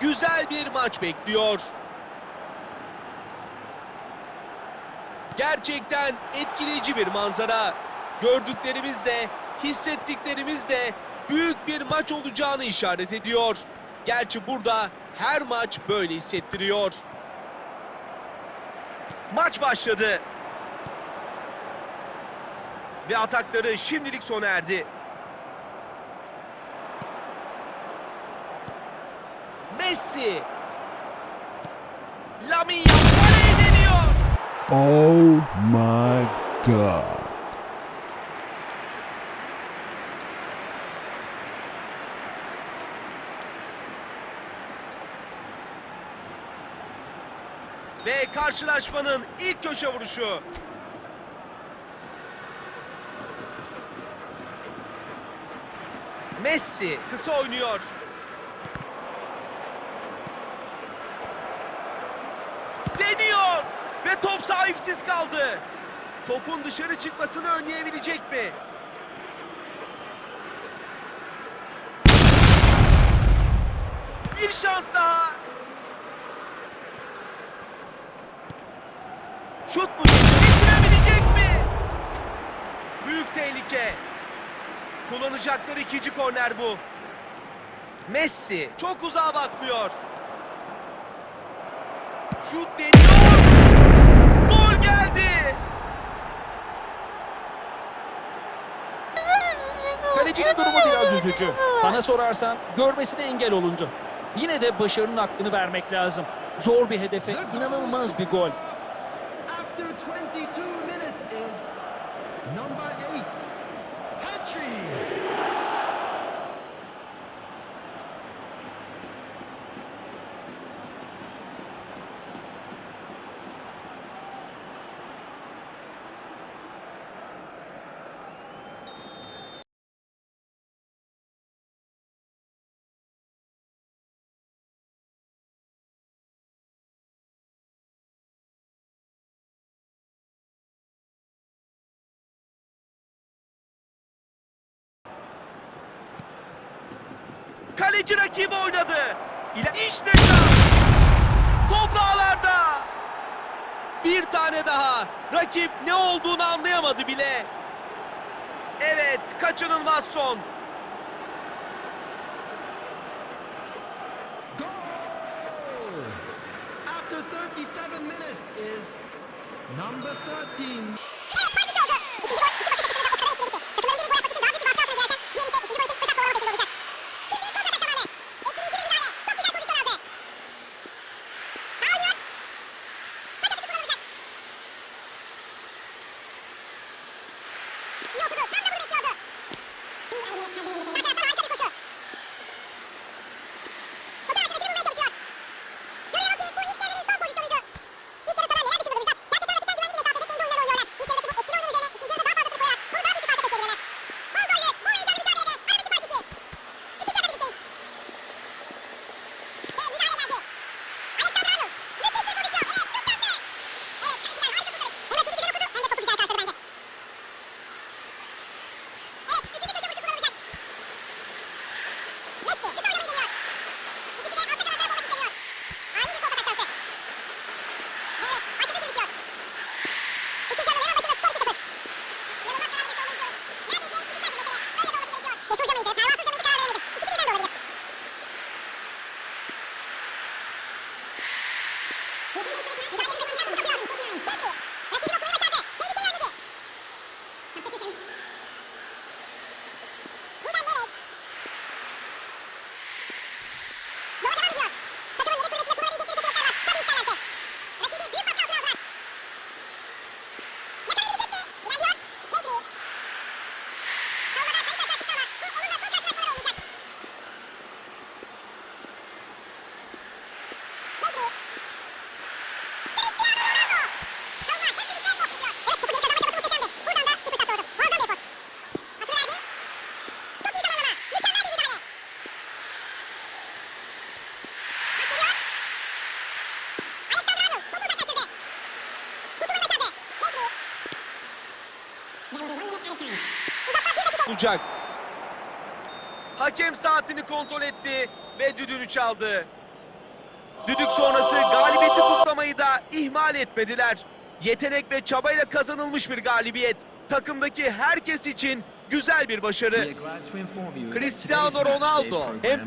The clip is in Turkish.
güzel bir maç bekliyor. Gerçekten etkileyici bir manzara. Gördüklerimiz de, hissettiklerimiz de büyük bir maç olacağını işaret ediyor. Gerçi burada her maç böyle hissettiriyor. Maç başladı. Ve atakları şimdilik sona erdi. Messi. Lamine kaleye deniyor. Oh my god. Ve karşılaşmanın ilk köşe vuruşu. Messi kısa oynuyor. Deniyor ve top sahipsiz kaldı. Topun dışarı çıkmasını önleyebilecek mi? Bir şans daha. Şut mu? Bitirebilecek mi? Büyük tehlike. Kullanacakları ikinci korner bu. Messi çok uzağa bakmıyor. Şut deniyor. Geldi. Kalecinin durumu biraz üzücü. Bana sorarsan görmesine engel olundu. Yine de başarının hakkını vermek lazım. Zor bir hedefe inanılmaz bir gol. After 22 minutes is number 8, Petri. Kaleci rakibi oynadı. İle işte ağlarda. Bir tane daha. Rakip ne olduğunu anlayamadı bile. Evet, kaçınılmaz son. After 37 minutes is number 13, 中心。Olacak. Hakem saatini kontrol etti ve düdüğünü çaldı. Düdük sonrası galibiyeti kutlamayı da ihmal etmediler. Yetenek ve çabayla kazanılmış bir galibiyet. Takımdaki herkes için güzel bir başarı. Cristiano Ronaldo hem